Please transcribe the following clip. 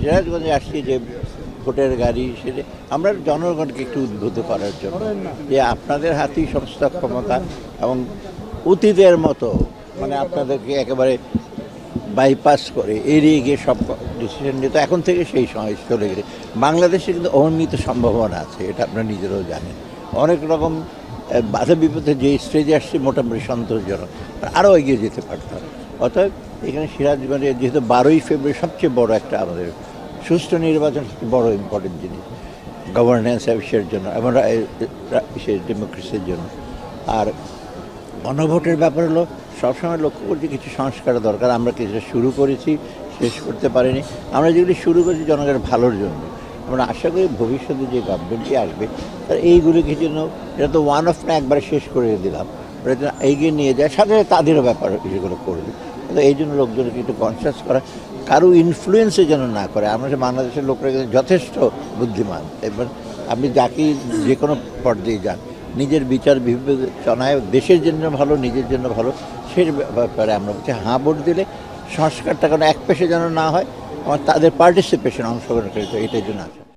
সিরাজগঞ্জে আসছি যে ভোটের গাড়ি, সেটা আমরা জনগণকে একটু উদ্বুদ্ধ করার জন্য যে আপনাদের হাতেই সমস্ত ক্ষমতা এবং অতীতের মতো মানে আপনাদেরকে একেবারে বাইপাস করে এড়িয়ে গিয়ে সব ডিসিশন নিতে এখন থেকে সেই সময় চলে গেলে বাংলাদেশে কিন্তু অনির্মিত সম্ভাবনা আছে, এটা আপনারা নিজেরাও জানেন। অনেক রকম বাধা বিপদে যে স্টেজে আসছে, মোটামুটি সন্তোষজনক। আরও এগিয়ে যেতে পারতাম অতএব এখানে সিরাজগঞ্জে যেহেতু বারোই ফেব্রুয়ারি সবচেয়ে বড় একটা আমাদের সুষ্ঠু নির্বাচন বড় ইম্পর্টেন্ট জিনিস। গভর্নেন্স অফিসের জন্য এবং ডেমোক্রেসির জন্য। আর গণভোটের ব্যাপার হলো, সবসময় লক্ষ্য করছি কিছু সংস্কার দরকার। আমরা কিছুটা শুরু করেছি, শেষ করতে পারিনি। আমরা যেগুলি শুরু করেছি জনগণের ভালোর জন্য। আমরা আশা করি ভবিষ্যতে যে গভর্নমেন্টটি আসবে, তার এইগুলিকে জন্য এটা তো ওয়ান অফ না, একবারে শেষ করে দিলাম। এগিয়ে নিয়ে যায়, সাথে সাথে তাদেরও ব্যাপার এগুলো করবে। কিন্তু এই জন্য লোকজনকে একটু কনসিয়াস করা। কারও ইনফ্লুয়েন্সে যেন না করে। আমরা বাংলাদেশের লোকরা যথেষ্ট বুদ্ধিমান। এবার আপনি যাকে যে কোনো পর্যায়ে যান, নিজের বিচার বিবেচনায় দেশের জন্য ভালো, নিজের জন্য ভালো, সে ব্যাপারে আমরা বলছি, হাঁ, ভোট দিলে সংস্কারটা কোনো এক পেশে যেন না হয়, আমার তাদের পার্টিসিপেশন অংশগ্রহণ করে এটাই জন্য আছে।